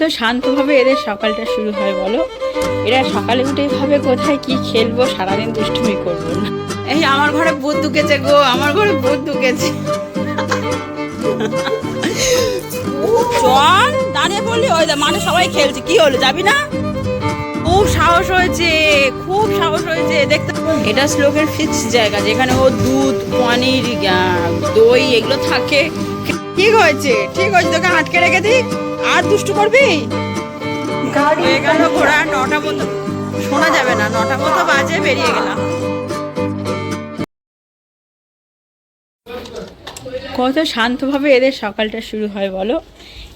কত শান্তভাবে এদের সকালটা শুরু হয় বলো? এরা সকালে উঠে ভাবে কোথায় কি খেলব সারাদিন দুষ্টুমি করব না। এই আমার ঘরে ভূত ঢুকেছে গো আমার ঘরে ভূত ঢুকেছে। চল দাঁড়িয়ে পড়লি? ওই দে, মানে সবাই খেলছে কি হলো যাবি না? খুব সাহস হয়েছে খুব সাহস হয়েছে দেখতে এটা শ্লোকের ফিক্স জায়গা যেখানে ও দুধ পনির দই এগুলো থাকে। ঠিক হয়েছে ঠিক হয়েছে তোকে আটকে রেখে দিই? আর দুষ্টু করবি? হয়ে গেল ঘোড়া নটা মতো। শোনা যাবে না নটা মতো বাজে বেরিয়ে গেলাম। কত শান্তভাবে এদের সকালটা শুরু হয় বলো?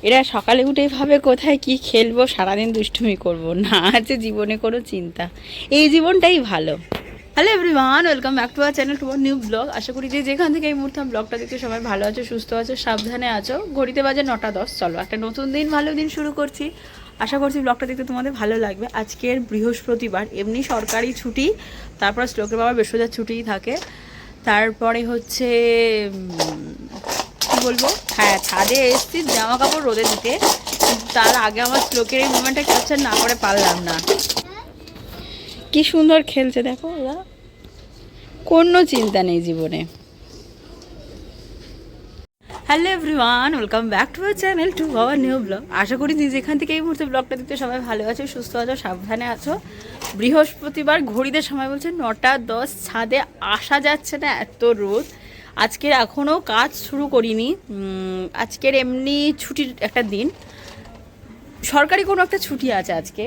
এরা সকালে উঠেই ভাবে কোথায় কি খেলব সারাদিন দুষ্টুমি করব। না আছে জীবনে কোনো চিন্তা। এই জীবনটাই ভালো। Hello everyone welcome back to our channel to new vlog আশা করি যে যেখান থেকে এই মুহূর্তে ব্লগটা দেখতে সবাই ভালো আছো, সুস্থ আছো, সাবধানে আছো। ঘড়িতে বাজে নটা দশ, চলো একটা নতুন দিন, ভালো দিন শুরু করছি। আশা করছি ব্লগটা দেখতে তোমাদের ভালো লাগবে। আজকের বৃহস্পতিবার, এমনি সরকারি ছুটি, তারপর শ্লোকের বাবা বৃহস্পতিবার ছুটিই থাকে। তারপরে হচ্ছে কি বলব? হ্যাঁ ছাদে এসছি, জামা কাপড় রোদে দিতে। তার আগে আমার শ্লোকের এই মুভমেন্টটা ক্যাপচার না করে পারলাম না। কি সুন্দর খেলছে, দেখো ওরা। কোনো চিন্তা নেই জীবনে। Hello everyone welcome back to our channel to our new blog আশা করি যে যেখান থেকে এই মুহূর্তে ব্লগটা দিতে সবাই ভালো আছো, সুস্থ আছো, সাবধানে আছো। বৃহস্পতিবার ঘড়িতে সময় বলছে, নটা দশ ছাদে আসা যাচ্ছে না, এত রোদ। আজকের এখনও কাজ শুরু করিনি। আজকের এমনি ছুটির একটা দিন। সরকারি কোনো একটা ছুটি আছে আজকে।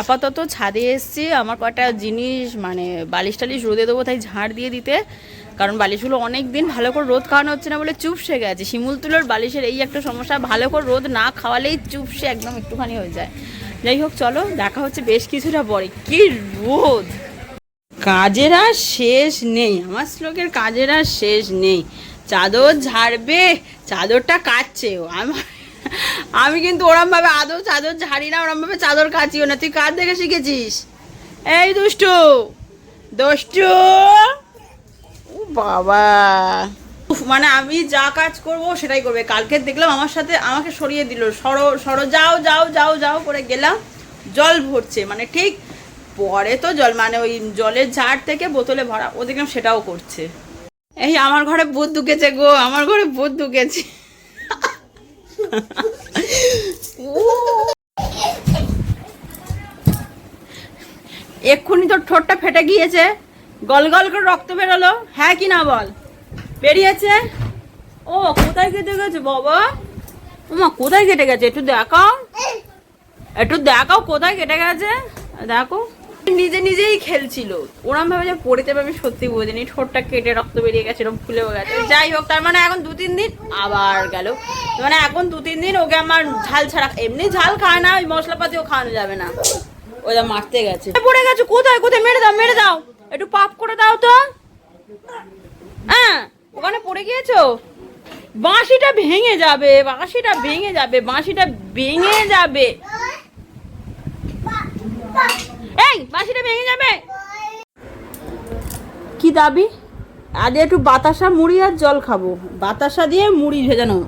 আপাতত ছাদে এসছি, আমার কটা জিনিস মানে বালিশ টালিশ রোদে দেবো তাই ঝাড় দিয়ে দিতে। কারণ বালিশগুলো অনেক দিন ভালো করে রোদ খাওয়ানো হচ্ছে না বলে চুপসে গেছে। শিমুল তুলোর বালিশের এই একটা সমস্যা, ভালো করে রোদ না খাওয়ালেই চুপসে একদম একটুখানি হয়ে যায়। যাই হোক, চলো, দেখা হচ্ছে বেশ কিছুটা পরে। কি রোদ! কাজের আর শেষ নেই, আমার শ্লোকের কাজের আর শেষ নেই। চাদর ঝাড়বে, চাদরটা কাটছে আমার। আমি কিন্তু ওরমভাবে আদৌ চাদর ঝাড়ি না, ওরমভাবে চাদর কাচিও না। তুই কার দেখে শিখেছিস? এই দুষ্টু দুষ্টু। ও বাবা। মানে আমি যা কাজ করব সেটাই করবে। কালকে দেখলাম আমার সাথে আমাকে সরিয়ে দিল। সরো সরো, যাও যাও যাও যাও করে গেলাম। জল ভরছে মানে ঠিক পরে তো জল মানে ওই জলের ঝাড় থেকে বোতলে ভরা, ও দেখলাম সেটাও করছে। এই আমার ঘরে ভূত ঢুকেছে গো, আমার ঘরে ভূত ঢুকেছে। এক্ষুনি তোর ঠোঁটটা ফেটে গিয়েছে। গল গল করে রক্ত বেরোলো। হ্যাঁ কি না বল? বেরিয়েছে? ও, কোথায় কেটে গেছে বাবা? ওমা, কোথায় কেটে গেছে? একটু দেখাও। একটু দেখাও কোথায় কেটে গেছে? দেখো নিজে নিজেই খেলছিল। ওরম ভাবে যে পড়ে যাবে আমি সত্যি বুঝিনি। ঠোঁটটা কেটে রক্ত বেরিয়ে গেছে এরকম ফুলেও গেছে। যাই হোক, তার মানে এখন দু তিন দিন আবার গেল। মানে এখন দু তিন দিন ওকে আমার ঝাল ছাড়া, এমনি ঝাল খায় না, ওই মশলাপাতিও খাওয়ানো যাবে না। ওটা মারতে গেছে। পড়ে গেছে, কোথায় কোথায়? মেরে দাও মেরে দাও। একটু পাপ করে দাও তো। হ্যাঁ ওখানে পড়ে গিয়েছো? বাঁশিটা ভেঙে যাবে, বাঁশিটা ভেঙে যাবে, বাঁশিটা ভেঙে যাবে। বাঁশিটা ভেঙে যাবে। কি দাবি? আজ একটু বাতাসা মুড়ি আর জল খাব। বাতাসা দিয়ে মুড়ি ভেজানো।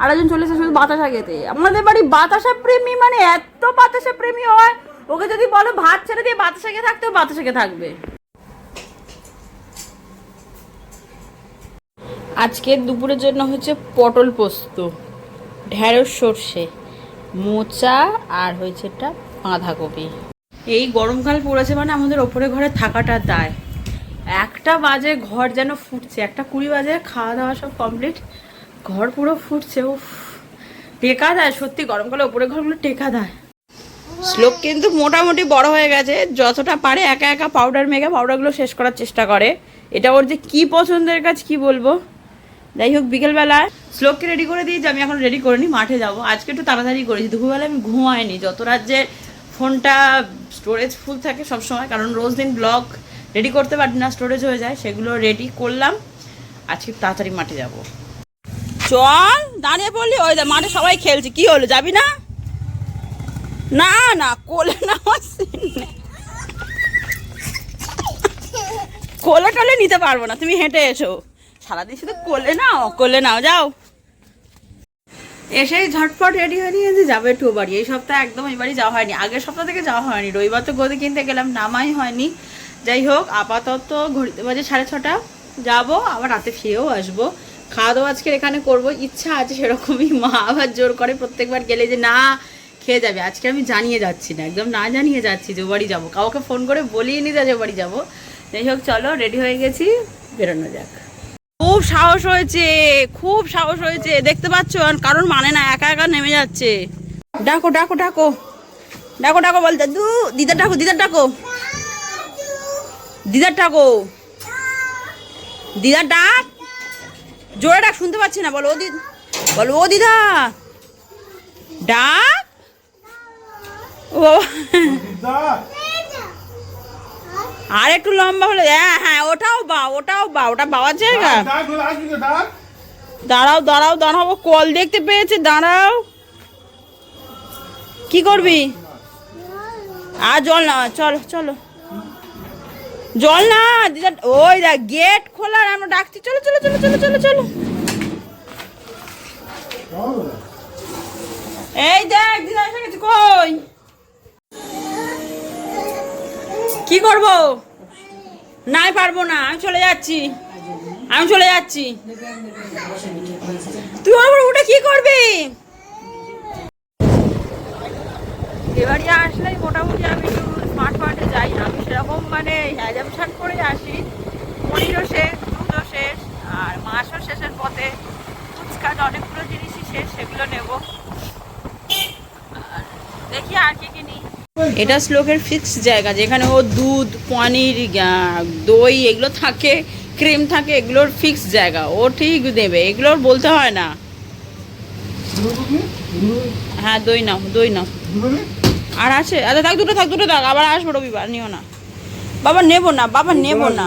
আর একজন চলে এসেছে শুধু বাতাসা খেতে। আমাদের বাড়ি বাতাসা প্রেমী মানে এত বাতাসা প্রেমী হয়। ওকে যদি বলো ভাত ছেড়ে দিয়ে বাতাসা খেয়ে থাকতে বাতাসা খেয়ে থাকবে। আজকের দুপুরের জন্য হচ্ছে পটল পোস্ত, ঢেঁড়স সর্ষে, মোচা আর হয়েছে একটা বাঁধাকপি। এই গরমকাল পড়েছে মানে আমাদের ওপরে ঘরে থাকাটা দায়। একটা বাজে ঘর যেন ফুটছে, একটা কুড়ি বাজে খাওয়া দাওয়া সব কমপ্লিট ঘর পুরো ফুটছে ও টেকা দেয়, সত্যি গরমকালে ওপরে ঘরগুলো টেকা দেয়। শ্লোক কিন্তু মোটামুটি বড় হয়ে গেছে, যতটা পারে একা একা পাউডার মেখে পাউডারগুলো শেষ করার চেষ্টা করে। এটা ওর যে কি পছন্দের কাজ, কি বলব? যাই হোক বিকেলবেলা শ্লোককে রেডি করে দিয়েছি, আমি এখন রেডি করিনি মাঠে যাব। আজকে একটু তাড়াতাড়ি করেছি দুপুরবেলা আমি ঘুমাইনি, যত রাজ্যে ফোনটা স্টোরেজ ফুল থাকে সব সময় কারণ রোজ দিন ব্লগ রেডি করতে পারি না স্টোরেজ হয়ে যায়, সেগুলো রেডি করলাম। আজকে তাড়াতাড়ি মাঠে যাব। চল, দাঁড়িয়ে পড়লি? ওই মাঠে সবাই খেলছে, কি হলো, যাবি না? না না, কোলে নেই। কোলে টোলে নিতে পারব না, তুমি হেঁটে এসো। সারাদিন শুধু কোলে নাও কোলে নাও, যাও। এসেই ঝটপট রেডি হয়ে নিয়ে যে যাবে একটু বাড়ি এই সপ্তাহে একদম এই বাড়ি যাওয়া হয়নি। আগের সপ্তাহ থেকে যাওয়া হয়নি। রবিবার তো গদি কিনতে গেলাম, নামাই হয়নি। যাই হোক, আপাতত ঘড়িতে বাজে সাড়ে ছটা। যাব, আবার রাতে ফিরেও আসব। খাওয়া দাওয়া আজকে এখানে করব। ইচ্ছা আছে সেরকমই মা আবার জোর করে প্রত্যেকবার গেলে যে না খেয়ে যাবে। আজকে আমি জানিয়ে যাচ্ছি না, একদম না জানিয়ে যাচ্ছি যে বাড়ি যাব। কাউকে ফোন করে বলিয়ে নি যে বাড়ি যাব। যাই হোক, চলো রেডি হয়ে গেছি। বেরোনো যাক। খুব সাহস হয়েছে, খুব সাহস হয়েছে। দেখতে পাচ্ছ? কারণ মানে না, একা একা নেমে যাচ্ছে। ডাকো ডাকো ডাকো। ডাকো ডাকো বল, দাদু, দিদার ডাকো দিদার ডাকো। দিদার ডাকো। দিদার ডাক। জোরে ডাক, শুনতে পাচ্ছি না, বলো, ও দিদ বলো, ও দিদা। ডাক। ও আর একটু লম্বা হলে হ্যাঁ হ্যাঁ ওটাও বা ওটাও বা ওটা বাবার জায়গা। দাঁড়াও দাঁড়াও দাঁড়াও কল দেখতে পেয়েছে দাঁড়াও। কি করবি? আর জল না চলো চলো। জল না দিদা ওই দেখ গেট খোলার আমরা ডাকছি চলো চলো চলো চলো চলো চলো। এই দেখ দিদা এসে গেছে কই? কি করব? নাই পারব না, আমি চলে যাচ্ছি। আমি চলে যাচ্ছি। তুই ওর উঠে কি করবি? এবারে আসলেই মোটামুটি আমি স্মার্ট মার্টে যাই আমি সেরকম মানে হ্যাজামশান করে আসি। মনিরও শেষ, দুধও শেষ, আর মাসও শেষের পথে। ফুচকাট অনেকগুলো জিনিসই শেষ, সেগুলো নেব। দেখি আর কি কিনি। এটা শ্লোকের ফিক্স জায়গা, যেখানে ও দুধ, পনির দই এগুলো থাকে, ক্রিম থাকে, এগুলোর ফিক্স জায়গা। ও ঠিক দেবে এগুলোর বলতে হয় না। হ্যাঁ দই নাও দই নাও। আর আছে আচ্ছা থাক, দুটো থাক দুটো থাক, আবার আসব রবিবার, নিও না। বাবা, নেব না, বাবা, নেব না।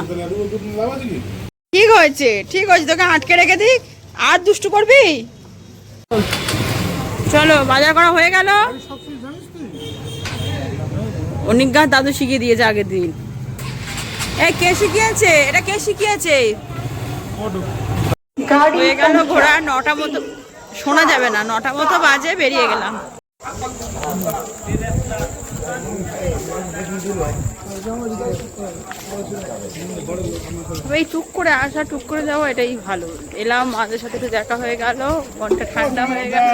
ঠিক হয়েছে ঠিক হয়েছে, তোকে আটকে রেখে দিক আর দুষ্টু করবি? চলো, বাজার করা হয়ে গেল। অনিজ্ঞা দাদু শিখিয়ে দিয়েছে আগের দিন। এ, কে শিখিয়েছে? এটা কে শিখিয়েছে? হয়ে গেল ঘোড়া, নটা মতো, শোনা যাবে না, নটা মতো বাজে, বেরিয়ে গেলাম। এই টুক করে আসা, টুক করে যাওয়া, এটাই ভালো। এলাম মাঝে সাথে একটু দেখা হয়ে গেল, মনটা ঠান্ডা হয়ে গেল